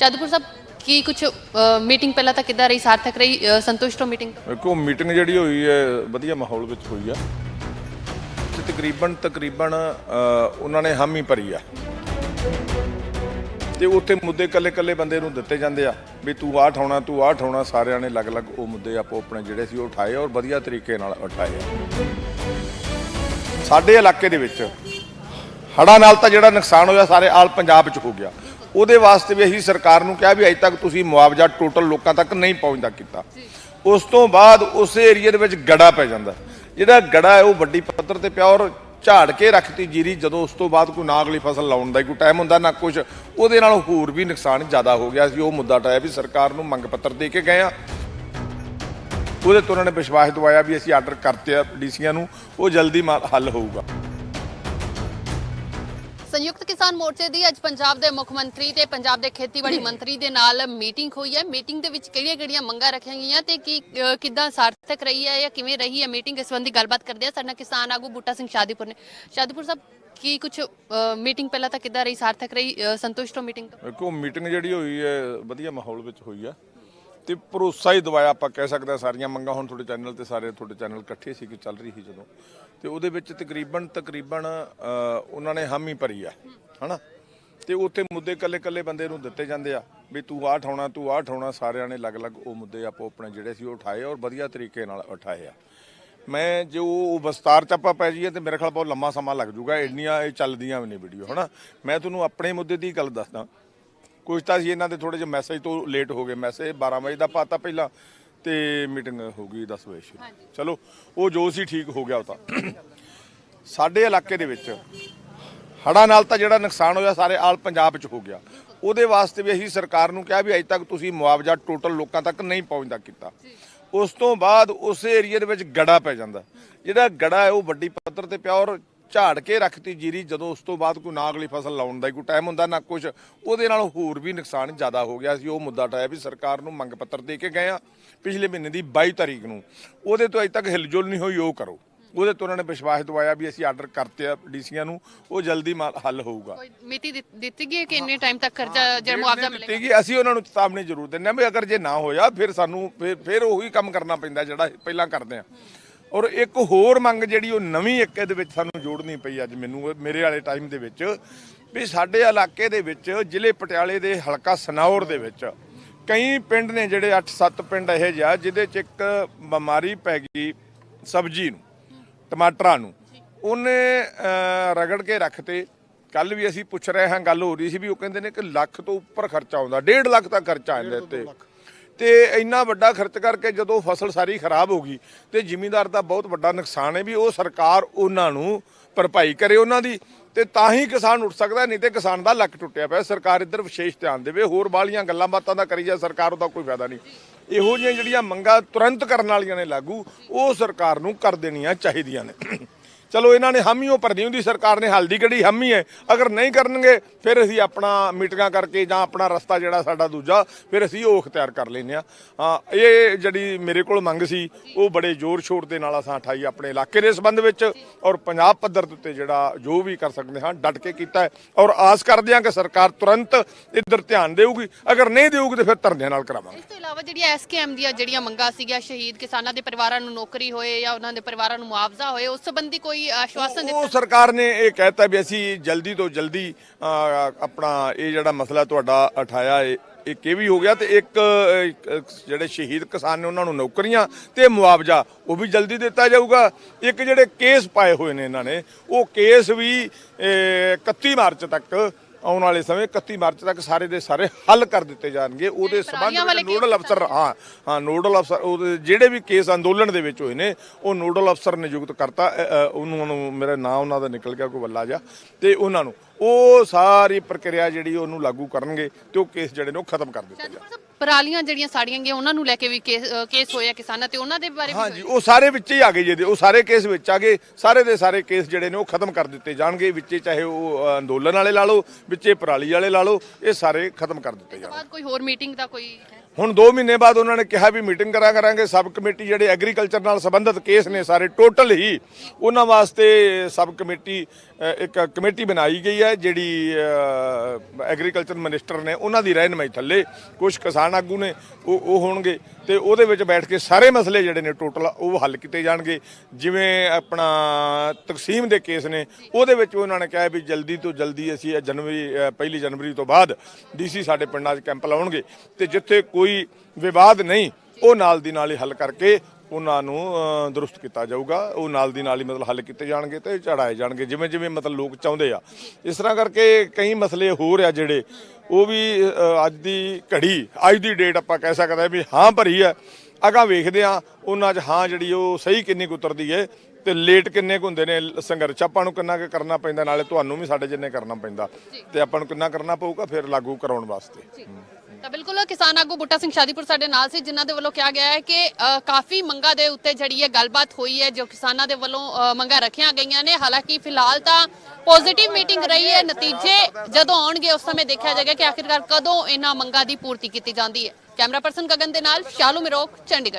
ਸ਼ਾਦਪੁਰ ਸਾਹਿਬ ਕੀ ਕੁਝ ਮੀਟਿੰਗ ਪਹਿਲਾਂ ਤਾਂ ਕਿੱਦਾਂ ਰਹੀ? ਸਾਰਥਕ ਰਹੀ ਅ, ਸੰਤੁਸ਼ਟ ਹੋ ਮੀਟਿੰਗ ਵੇਖੋ ਮੀਟਿੰਗ ਜਿਹੜੀ ਹੋਈ ਹੈ ਵਧੀਆ ਮਾਹੌਲ ਵਿੱਚ ਹੋਈ ਆ। ਤੇ ਤਕਰੀਬਨ ਤਕਰੀਬਨ ਅ, ਉਹਨਾਂ ਨੇ ਹਾਮੀ ਭਰੀ ਆ। ਤੇ ਉੱਥੇ ਮੁੱਦੇ ਕੱਲੇ ਕੱਲੇ ਬੰਦੇ ਨੂੰ ਦਿੱਤੇ ਜਾਂਦੇ ਆ ਵੀ ਤੂੰ ਆਹ ਠਾਉਣਾ ਤੂੰ ਆਹ ਠਾਉਣਾ ਸਾਰਿਆਂ ਨੇ ਅਲੱਗ-ਅਲੱਗ ਉਹ ਮੁੱਦੇ ਆਪੋ ਆਪਣੇ ਜਿਹੜੇ ਸੀ ਉਹ ਉਠਾਏ ਔਰ ਵਧੀਆ ਤਰੀਕੇ ਨਾਲ ਉਠਾਏ ਆ। ਸਾਡੇ ਇਲਾਕੇ ਦੇ ਵਿੱਚ ਹੜ੍ਹਾਂ ਨਾਲ ਤਾਂ ਜਿਹੜਾ ਨੁਕਸਾਨ ਹੋਇਆ ਸਾਰੇ ਆਲ ਪੰਜਾਬ 'ਚ ਹੋ ਗਿਆ। ਉਹਦੇ ਵਾਸਤੇ ਵੀ ਅਸੀਂ ਸਰਕਾਰ ਨੂੰ ਕਿਹਾ ਵੀ ਅਜੇ ਤੱਕ ਤੁਸੀਂ ਮੁਆਵਜ਼ਾ ਟੋਟਲ ਲੋਕਾਂ ਤੱਕ ਨਹੀਂ ਪਹੁੰਚਦਾ ਕੀਤਾ। ਉਸ ਤੋਂ ਬਾਅਦ ਉਸ ਏਰੀਆ ਦੇ ਵਿੱਚ ਗੜਾ ਪੈ ਜਾਂਦਾ। ਜਿਹੜਾ ਗੜਾ ਹੈ ਉਹ ਵੱਡੀ ਪੱਧਰ ਤੇ ਪਿਆ ਔਰ ਝਾੜ ਕੇ ਰੱਖਤੀ ਜੀਰੀ ਜਦੋਂ ਉਸ ਤੋਂ ਬਾਅਦ ਕੋਈ ਨਾ ਅਗਲੀ ਫਸਲ ਲਾਉਣ ਦਾ ਕੋਈ ਟਾਈਮ ਹੁੰਦਾ ਨਾ ਕੁਝ ਉਹਦੇ ਨਾਲ ਹੋਰ ਵੀ ਨੁਕਸਾਨ ਜ਼ਿਆਦਾ ਹੋ ਗਿਆ ਸੀ। ਉਹ ਮੁੱਦਾ ਟਾਇਆ ਵੀ ਸਰਕਾਰ ਨੂੰ ਮੰਗ ਪੱਤਰ ਦੇ ਕੇ ਗਏ ਆ। ਉਹਦੇ ਤੋਂ ਉਹਨਾਂ ਨੇ ਵਿਸ਼ਵਾਸ ਦਵਾਇਆ ਵੀ ਅਸੀਂ ਆਰਡਰ ਕਰਤੇ ਆ ਡੀਸੀਆਂ ਨੂੰ ਉਹ ਜਲਦੀ ਹੱਲ ਹੋਊਗਾ। ਸੰਯੁਕਤ ਕਿਸਾਨ ਮੋਰਚੇ ਦੀ ਅੱਜ ਪੰਜਾਬ ਦੇ ਮੁੱਖ ਮੰਤਰੀ ਤੇ ਪੰਜਾਬ ਦੇ ਖੇਤੀਬਾੜੀ ਮੰਤਰੀ ਦੇ ਨਾਲ ਮੀਟਿੰਗ ਹੋਈ ਹੈ। ਮੀਟਿੰਗ ਦੇ ਵਿੱਚ ਕਿਹੜੀਆਂ-ਕਿਹੜੀਆਂ ਮੰਗਾਂ ਰੱਖੀਆਂ ਗਈਆਂ ਤੇ ਕੀ ਕਿੱਦਾਂ ਸਾਰਥਕ ਰਹੀ ਹੈ ਜਾਂ ਕਿਵੇਂ ਰਹੀ ਹੈ ਮੀਟਿੰਗ? ਇਸ ਸੰਬੰਧੀ ਗੱਲਬਾਤ ਕਰਦੇ ਹਾਂ। ਸਾਡੇ ਕਿਸਾਨ ਆਗੂ ਬੂਟਾ ਸਿੰਘ ਸ਼ਾਦੀਪੁਰ ਨੇ। ਸ਼ਾਦੀਪੁਰ ਸਾਹਿਬ ਕੀ ਕੁਝ ਮੀਟਿੰਗ ਪਹਿਲਾਂ ਤਾਂ ਕਿੱਦਾਂ ਰਹੀ? ਸਾਰਥਕ ਰਹੀ ਸੰਤੁਸ਼ਟ ਹੋ ਮੀਟਿੰਗ ਤੋਂ? ਵੇਖੋ ਮੀਟਿੰਗ ਜਿਹੜੀ ਹੋਈ ਹੈ ਵਧੀਆ ਮਾਹੌਲ ਵਿੱਚ ਹੋਈ ਆ। ਤੇ ਭਰੋਸਾ ਹੀ ਦਵਾਇਆ ਆਪਾਂ ਕਹਿ ਸਕਦੇ ਹਾਂ ਸਾਰੀਆਂ ਮੰਗਾਂ। ਹੁਣ ਤੁਹਾਡੇ ਚੈਨਲ ਤੇ ਸਾਰੇ ਤੁਹਾਡੇ ਚੈਨਲ ਇਕੱਠੇ ਸੀ ਕਿ ਚੱਲ ਰਹੀ ਸੀ ਜਦੋਂ। ਤੇ ਉਹਦੇ ਵਿੱਚ ਤਕਰੀਬਨ ਤਕਰੀਬਨ ਉਹਨਾਂ ਨੇ ਹਾਮੀ ਭਰੀ ਆ, ਹਨਾ? ਤੇ ਉੱਥੇ ਮੁੱਦੇ ਕੱਲੇ ਕੱਲੇ ਬੰਦੇ ਨੂੰ ਦਿੱਤੇ ਜਾਂਦੇ ਆ, ਵੀ ਤੂੰ ਆਹ ਠਾਉਣਾ, ਤੂੰ ਆਹ ਠਾਉਣਾ, ਸਾਰਿਆਂ ਨੇ ਅਲੱਗ-ਅਲੱਗ ਉਹ ਮੁੱਦੇ ਆਪੋ ਆਪਣੇ ਜਿਹੜੇ ਸੀ ਉਹ ਉਠਾਏ ਔਰ ਵਧੀਆ ਤਰੀਕੇ ਨਾਲ ਉਠਾਏ ਆ। ਮੈਂ ਜੋ ਉਹ ਵਿਸਤਾਰ ਚ ਆਪਾਂ ਪੈ ਜਾਈਏ ਤੇ ਮੇਰੇ ਖਿਆਲ ਬਹੁਤ ਲੰਮਾ ਸਮਾਂ ਲੱਗ ਜਾਊਗਾ। ਇੰਨੀਆਂ ਇਹ ਚੱਲਦੀਆਂ ਵੀ ਨਹੀਂ ਵੀਡੀਓ ਹਨਾ? ਮੈਂ ਤੁਹਾਨੂੰ ਆਪਣੇ ਮੁੱਦੇ ਦੀ ਗੱਲ ਦੱਸਦਾ। ਕੁਝ ਤਾਂ ਸੀ ਇਹਨਾਂ ਦੇ ਥੋੜੇ ਜਿਹੇ ਮੈਸੇਜ ਤੋਂ ਲੇਟ ਹੋ ਗਏ। ਮੈਸੇਜ 12 ਵਜੇ ਦਾ ਪਾਤਾ ਪਹਿਲਾਂ ਤੇ ਮੀਟਿੰਗ ਹੋ ਗਈ 10 ਵਜੇ ਸ਼ੁਰੂ। ਚਲੋ ਉਹ ਜੋ ਸੀ ਠੀਕ ਹੋ ਗਿਆ ਉਹ ਤਾਂ। ਸਾਡੇ ਇਲਾਕੇ ਦੇ ਵਿੱਚ ਹੜ੍ਹਾਂ ਨਾਲ ਤਾਂ ਜਿਹੜਾ ਨੁਕਸਾਨ ਹੋਇਆ ਸਾਰੇ ਆਲ ਪੰਜਾਬ 'ਚ ਹੋ ਗਿਆ। ਉਹਦੇ ਵਾਸਤੇ ਵੀ ਅਸੀਂ ਸਰਕਾਰ ਨੂੰ ਕਿਹਾ ਵੀ ਅਜੇ ਤੱਕ ਤੁਸੀਂ ਮੁਆਵਜ਼ਾ ਟੋਟਲ ਲੋਕਾਂ ਤੱਕ ਨਹੀਂ ਪਹੁੰਚਦਾ ਕੀਤਾ। ਉਸ ਤੋਂ ਬਾਅਦ ਉਸ ਏਰੀਆ ਦੇ ਵਿੱਚ ਗੜਾ ਪੈ ਜਾਂਦਾ। ਜਿਹੜਾ ਗੜਾ ਹੈ ਉਹ ਵੱਡੀ ਪੱਧਰ ਤੇ ਪਿਆ ਔਰ ਝਾੜ ਕੇ ਰੱਖਤੀ ਜੀਰੀ ਜਦੋਂ ਉਸ ਤੋਂ ਬਾਅਦ ਕੋਈ ਨਾ ਅਗਲੀ ਫਸਲ ਲਾਉਣ ਦਾ ਕੋਈ ਟਾਈਮ ਹੁੰਦਾ ਨਾ ਕੁਝ ਉਹਦੇ ਨਾਲ ਹੋਰ ਵੀ ਨੁਕਸਾਨ ਜ਼ਿਆਦਾ ਹੋ ਗਿਆ ਸੀ। ਉਹ ਮੁੱਦਾ ਟਾਇਆ ਵੀ ਸਰਕਾਰ ਨੂੰ ਮੰਗ ਪੱਤਰ ਦੇ ਕੇ ਗਏ ਆ ਪਿਛਲੇ ਮਹੀਨੇ ਦੀ 22 ਤਾਰੀਖ ਨੂੰ। ਉਹਦੇ ਤੋਂ ਅਜੇ ਤੱਕ ਹਿਲਜੁਲ ਨਹੀਂ ਹੋਈ ਉਹ ਕਰੋ। ਉਹਦੇ ਤੋਂ ਉਹਨਾਂ ਨੇ ਵਿਸ਼ਵਾਸ ਦਵਾਇਆ ਵੀ ਅਸੀਂ ਆਰਡਰ ਕਰਤੇ ਆ ਡੀਸੀਆਂ ਨੂੰ ਉਹ ਜਲਦੀ ਹੱਲ ਹੋਊਗਾ। ਕੋਈ ਮਿਤੀ ਦਿੱਤ- ਦਿੱਤੀ ਗਈ ਹੈ ਕਿ ਇੰਨੇ ਟਾਈਮ ਤੱਕ ਖਰਚਾ ਜਿਹੜਾ ਮੁਆਵਜ਼ਾ ਮਿਲੇਗਾ? ਦਿੱਤੀ ਗਈ ਅਸੀਂ ਉਹਨਾਂ ਨੂੰ ਚੇਤਾਵਨੀ ਜ਼ਰੂਰ ਦਿੰਦੇ ਹਾਂ ਵੀ ਅਗਰ ਜੇ ਨਾ ਹੋਇਆ ਫਿਰ ਸਾਨੂੰ ਫਿਰ ਫਿਰ ਉਹੀ ਕੰਮ ਕਰਨਾ ਪੈਂਦਾ ਜਿਹੜਾ ਪਹਿਲਾਂ ਕਰਦੇ ਆ। ਔਰ ਇੱਕ ਹੋਰ ਮੰਗ ਜਿਹੜੀ ਉਹ ਨਵੀਂ ਇੱਕ ਇਹਦੇ ਵਿੱਚ ਸਾਨੂੰ ਜੋੜਨੀ ਪਈ ਅੱਜ ਮੈਨੂੰ ਮੇਰੇ ਵਾਲੇ ਟਾਈਮ ਦੇ ਵਿੱਚ ਵੀ ਸਾਡੇ ਇਲਾਕੇ ਦੇ ਵਿੱਚ ਜ਼ਿਲ੍ਹੇ ਪਟਿਆਲੇ ਦੇ ਹਲਕਾ ਸਨੌਰ ਦੇ ਵਿੱਚ ਕਈ ਪਿੰਡ ਨੇ ਜਿਹੜੇ 8-7 ਪਿੰਡ ਇਹੋ ਜਿਹੇ ਜਿਹਦੇ ਚ ਇੱਕ ਬਿਮਾਰੀ ਪੈ ਗਈ ਸਬਜ਼ੀ ਨੂੰ ਟਮਾਟਰਾਂ ਨੂੰ। ਉਹਨੇ ਰਗੜ ਕੇ ਰੱਖਤੇ। ਕੱਲ ਵੀ ਅਸੀਂ ਪੁੱਛ ਰਹੇ ਹਾਂ ਗੱਲ ਹੋ ਰਹੀ ਸੀ ਵੀ ਉਹ ਕਹਿੰਦੇ ਨੇ ਕਿ ਲੱਖ ਤੋਂ ਉੱਪਰ ਖਰਚਾ ਆਉਂਦਾ 1.5 ਲੱਖ ਤੱਕ ਖਰਚਾ ਆਉਂਦਾ ਇੱਥੇ। ਤੇ ਇੰਨਾ ਵੱਡਾ ਖਰਚ ਕਰਕੇ ਜਦੋਂ ਫਸਲ ਸਾਰੀ ਖਰਾਬ ਹੋ ਗਈ ਤੇ ਜ਼ਿਮੀਂਦਾਰ ਦਾ ਬਹੁਤ ਵੱਡਾ ਨੁਕਸਾਨ ਹੈ ਵੀ ਉਹ ਸਰਕਾਰ ਉਹਨਾਂ ਨੂੰ ਭਰਪਾਈ ਕਰੇ ਉਹਨਾਂ ਦੀ ਤੇ ਤਾਂ ਹੀ ਕਿਸਾਨ ਉੱਠ ਸਕਦਾ, ਨਹੀਂ ਤੇ ਕਿਸਾਨ ਦਾ ਲੱਕ ਟੁੱਟਿਆ ਪਿਆ। ਸਰਕਾਰ ਇੱਧਰ ਵਿਸ਼ੇਸ਼ ਧਿਆਨ ਦੇਵੇ, ਹੋਰ ਬਾਲੀਆਂ ਗੱਲਾਂ ਬਾਤਾਂ ਦਾ ਕਰੀ ਜਾ ਸਰਕਾਰ, ਉਹਦਾ ਕੋਈ ਫਾਇਦਾ ਨਹੀਂ। ਇਹੋ ਜਿਹੀਆਂ ਜਿਹੜੀਆਂ ਮੰਗਾਂ ਤੁਰੰਤ ਕਰਨ ਵਾਲੀਆਂ ਨੇ ਲਾਗੂ, ਉਹ ਸਰਕਾਰ ਨੂੰ ਕਰ ਦੇਣੀਆਂ ਚਾਹੀਦੀਆਂ ਨੇ। ਚਲੋ ਇਹਨਾਂ ਨੇ ਹਾਮੀ ਉਹ ਭਰਨੀ ਹੁੰਦੀ, ਸਰਕਾਰ ਨੇ ਹਲਦੀ ਕਿਹੜੀ ਹਾਮੀ ਹੈ। ਅਗਰ ਨਹੀਂ ਕਰਨਗੇ, ਫਿਰ ਅਸੀਂ ਆਪਣਾ ਮੀਟਿੰਗਾਂ ਕਰਕੇ ਜਾਂ ਆਪਣਾ ਰਸਤਾ ਜਿਹੜਾ ਸਾਡਾ ਦੂਜਾ, ਫਿਰ ਅਸੀਂ ਉਹ ਅਖਤਿਆਰ ਕਰ ਲੈਨੇ ਆ ਹਾਂ, ਇਹ ਜਿਹੜੀ ਮੇਰੇ ਕੋਲ ਮੰਗ ਸੀ, ਉਹ ਬੜੇ ਜ਼ੋਰ ਸ਼ੋਰ ਦੇ ਨਾਲ ਅਸਾਂ ਉਠਾਈ ਆਪਣੇ ਇਲਾਕੇ ਦੇ ਸੰਬੰਧ ਵਿੱਚ ਔਰ ਪੰਜਾਬ ਪੱਧਰ ਦੇ ਉੱਤੇ ਜਿਹੜਾ ਜੋ ਵੀ ਕਰ ਸਕਦੇ ਹਾਂ, ਡਟ ਕੇ ਕੀਤਾ ਔਰ ਆਸ ਕਰਦੇ ਹਾਂ ਕਿ ਸਰਕਾਰ ਤੁਰੰਤ ਇੱਧਰ ਧਿਆਨ ਦੇਊਗੀ। ਅਗਰ ਨਹੀਂ ਦੇਊਗੀ, ਤਾਂ ਫਿਰ ਧਰਨਿਆਂ ਨਾਲ ਕਰਾਵਾਂਗੇ। ਇਸ ਤੋਂ ਇਲਾਵਾ ਜਿਹੜੀਆਂ ਐਸਕੇਐਮ ਦੀਆਂ ਜਿਹੜੀਆਂ ਮੰਗਾਂ ਸੀਗੀਆਂ, ਸ਼ਹੀਦ ਕਿਸਾਨਾਂ ਦੇ ਪਰਿਵਾਰਾਂ ਨੂੰ ਨੌਕਰੀ ਹੋਏ ਜਾਂ ਉਹਨਾਂ ਦੇ ਪਰਿਵਾਰਾਂ ਨੂੰ ਮੁਆਵਜ਼ਾ ਹੋਏ, ਉਸ ਸੰਬੰਧੀ ਕੋਈ ਆਸ਼ਵਾਸਨ ਦਿੱਤਾ? ਉਹ ਸਰਕਾਰ ਨੇ ਇਹ ਕਹਿਤਾ ਵੀ ਅਸੀਂ ਜਲਦੀ ਤੋਂ ਜਲਦੀ ਆਪਣਾ ਇਹ ਜਿਹੜਾ ਮਸਲਾ ਤੁਹਾਡਾ ਉਠਾਇਆ ਹੈ ਇੱਕ ਇਹ ਵੀ ਹੋ ਗਿਆ ਤੇ ਇੱਕ ਜਿਹੜੇ ਸ਼ਹੀਦ ਕਿਸਾਨ ਨੇ ਉਹਨਾਂ ਨੂੰ ਨੌਕਰੀਆਂ ਤੇ ਮੁਆਵਜ਼ਾ ਉਹ ਵੀ ਜਲਦੀ ਦਿੱਤਾ ਜਾਊਗਾ। ਇੱਕ ਜਿਹੜੇ ਕੇਸ ਪਾਏ ਹੋਏ ਨੇ ਇਹਨਾਂ ਨੇ ਉਹ ਕੇਸ ਵੀ ਅਹ, 31 ਮਾਰਚ ਤੱਕ ਆਉਣ ਵਾਲੇ ਸਮੇਂ 31 ਮਾਰਚ ਤੱਕ ਸਾਰੇ ਦੇ ਸਾਰੇ ਹੱਲ ਕਰ ਦਿੱਤੇ ਜਾਣਗੇ। ਉਹਦੇ ਸੰਬੰਧ ਵਿੱਚ ਨੋਡਲ ਅਫਸਰ ਹਾਂ ਹਾਂ ਨੋਡਲ ਅਫਸਰ ਉਹਦੇ ਜਿਹੜੇ ਵੀ ਕੇਸ ਅੰਦੋਲਨ ਦੇ ਵਿੱਚ ਹੋਏ ਨੇ ਉਹ ਨੋਡਲ ਅਫਸਰ ਨਿਯੁਕਤ ਕਰਤਾ। ਉਹਨੂੰ ਉਹਨੂੰ ਮੇਰਾ ਨਾਮ ਉਹਨਾਂ ਦਾ ਨਿਕਲ ਗਿਆ ਕੋਈ ਵੱਲਾ ਜਾ ਤੇ ਉਹਨਾਂ ਨੂੰ ਉਹ ਸਾਰੀ ਪ੍ਰਕਿਰਿਆ ਜਿਹੜੀ ਉਹਨੂੰ ਲਾਗੂ ਕਰਨਗੇ ਤੇ ਉਹ ਕੇਸ ਜਿਹੜੇ ਨੇ ਉਹ ਖਤਮ ਕਰ ਦਿੱਤੇ ਜਾਣਗੇ। ਪਰਾਲੀਆਂ ਜਿਹੜੀਆਂ ਸਾੜੀਆਂ ਗਈਆਂ ਉਹਨਾਂ ਨੂੰ ਲੈ ਕੇ ਵੀ ਕੇਸ ਹੋਇਆ ਕਿਸਾਨਾਂ ਤੇ ਉਹਨਾਂ ਦੇ ਬਾਰੇ ਵੀ ਹਾਂਜੀ ਉਹ ਸਾਰੇ ਵਿੱਚ ਹੀ ਆ ਗਏ ਜਿਹਦੇ ਉਹ ਸਾਰੇ ਕੇਸ ਵਿੱਚ ਆ ਗਏ ਸਾਰੇ ਦੇ ਸਾਰੇ ਕੇਸ ਜਿਹੜੇ ਨੇ ਉਹ ਖਤਮ ਕਰ ਦਿੱਤੇ ਜਾਣਗੇ ਵਿੱਚੇ ਚਾਹੇ ਉਹ ਅੰਦੋਲਨ ਵਾਲੇ ਲਾ ਲਓ ਵਿੱਚੇ ਪਰਾਲੀ ਵਾਲੇ ਲਾ ਲਓ ਇਹ ਸਾਰੇ ਖਤਮ ਕਰ ਦਿੱਤੇ ਜਾਣਗੇ। ਬਾਅਦ ਕੋਈ ਹੋਰ ਮੀਟਿੰਗ ਦਾ ਕੋਈ ਹੁਣ 2 ਮਹੀਨੇ ਬਾਅਦ ਉਹਨਾਂ ਨੇ ਕਿਹਾ ਵੀ ਮੀਟਿੰਗ ਕਰਾ ਕਰਾਂਗੇ ਸਬ ਕਮੇਟੀ ਜਿਹੜੇ ਐਗਰੀਕਲਚਰ ਨਾਲ ਸੰਬੰਧਿਤ ਕੇਸ ਨੇ ਸਾਰੇ ਟੋਟਲ ਹੀ ਉਹਨਾਂ ਵਾਸਤੇ ਸਬ ਕਮੇਟੀ ਇੱਕ ਕਮੇਟੀ ਬਣਾਈ ਗਈ ਹੈ ਜਿਹੜੀ ਐਗਰੀਕਲਚਰ ਮਿਨਿਸਟਰ ਨੇ ਉਹਨਾਂ ਦੀ ਰਹਿਨਮਾਈ ਥੱਲੇ ਕੁਝ ਕਿਸਾਨ ਆਗੂ ਨੇ, ਉਹ ਉਹ ਹੋਣਗੇ ਤੇ ਉਹਦੇ ਵਿੱਚ ਬੈਠ ਕੇ ਸਾਰੇ ਮਸਲੇ ਜਿਹੜੇ ਨੇ ਟੋਟਲ ਉਹ ਹੱਲ ਕੀਤੇ ਜਾਣਗੇ। ਜਿਵੇਂ ਆਪਣਾ ਤਕਸੀਮ ਦੇ ਕੇਸ ਨੇ, ਉਹਦੇ ਵਿੱਚ ਉਹਨਾਂ ਨੇ ਕਿਹਾ ਵੀ ਜਲਦੀ ਤੋਂ ਜਲਦੀ ਅਸੀਂ ਇਹ ਜਨਵਰੀ ਪਹਿਲੀ ਜਨਵਰੀ ਤੋਂ ਬਾਅਦ ਡੀਸੀ ਸਾਡੇ ਪਿੰਡਾਂ 'ਚ ਕੈਂਪ ਲਾਉਣਗੇ ਤੇ ਜਿੱਥੇ ਕੋਈ ਵਿਵਾਦ ਨਹੀਂ, ਉਹ ਨਾਲ ਦੀ ਨਾਲ ਹੀ ਹੱਲ ਕਰਕੇ ਉਹਨਾਂ ਨੂੰ ਦਰੁਸਤ ਕੀਤਾ ਜਾਊਗਾ। ਉਹ ਨਾਲ ਦੀ ਨਾਲ ਹੀ ਮਤਲਬ ਹੱਲ ਕੀਤੇ ਜਾਣਗੇ ਤੇ ਚੜਾਏ ਜਾਣਗੇ, ਜਿਵੇਂ ਜਿਵੇਂ ਮਤਲਬ ਲੋਕ ਚਾਹੁੰਦੇ ਆ। ਇਸ ਤਰ੍ਹਾਂ ਕਰਕੇ ਕਈ ਮਸਲੇ ਹੋਰ ਆ ਜਿਹੜੇ, ਉਹ ਵੀ ਅੱਜ ਦੀ ਘੜੀ, ਅੱਜ ਦੀ ਡੇਟ ਆਪਾਂ ਕਹਿ ਸਕਦੇ ਵੀ ਹਾਂ ਭਰੀ ਹੈ ਅਗਾਂ ਵੇਖਦੇ ਆ, ਉਹਨਾਂ 'ਚ ਹਾਂ ਜਿਹੜੀ ਉਹ ਸਹੀ ਕਿੰਨੀ ਕੁ ਉਤਰਦੀ ਹੈ ਤੇ ਲੇਟ ਕਿੰਨੇ ਕੁ ਹੁੰਦੇ ਨੇ ਸੰਘਰਸ਼? ਆਪਾਂ ਨੂੰ ਕਿੰਨਾ ਕੁ ਕਰਨਾ ਪੈਂਦਾ? ਨਾਲੇ ਤੁਹਾਨੂੰ ਵੀ ਸਾਡੇ ਜਿੰਨੇ ਕਰਨਾ ਪੈਂਦਾ। ਤੇ ਆਪਾਂ ਨੂੰ ਕਿੰਨਾ ਕਰਨਾ ਪਊਗਾ? ਫਿਰ ਲਾਗੂ ਕਰਾਉਣ ਵਾਸਤੇ। ਤਾਂ ਬਿਲਕੁਲ ਕਿਸਾਨ ਆਗੂ ਬੁੱਟਾ ਸਿੰਘ ਸ਼ਾਦੀਪੁਰ ਸਾਡੇ ਨਾਲ ਸੀ ਜਿਨ੍ਹਾਂ ਦੇ ਵੱਲੋਂ ਕਿਹਾ ਗਿਆ ਹੈ ਕਿ ਕਾਫੀ ਮੰਗਾਂ ਦੇ ਉੱਤੇ ਜਿਹੜੀ ਹੈ ਗੱਲਬਾਤ ਹੋਈ ਹੈ ਜੋ ਕਿਸਾਨਾਂ ਦੇ ਵੱਲੋਂ ਮੰਗਾਂ ਰੱਖੀਆਂ ਗਈਆਂ ਨੇ। ਹਾਲਾਂਕਿ ਫਿਲਹਾਲ ਤਾਂ ਪੋਜ਼ਿਟਿਵ ਮੀਟਿੰਗ ਰਹੀ ਹੈ। ਨਤੀਜੇ ਜਦੋਂ ਆਉਣਗੇ ਉਸ ਸਮੇਂ ਦੇਖਿਆ ਜਾਏਗਾ ਕਿ ਆਖਿਰਕਾਰ ਕਦੋਂ ਇਹਨਾਂ ਮੰਗਾਂ ਦੀ ਪੂਰਤੀ ਕੀਤੀ ਜਾਂਦੀ ਹੈ। ਕੈਮਰਾ ਪਰਸਨ ਗਗਨ ਦੇ ਨਾਲ ਸ਼ਾਲੂ ਮਿਰੋਕ ਚੰਡੀਗੜ੍ਹ।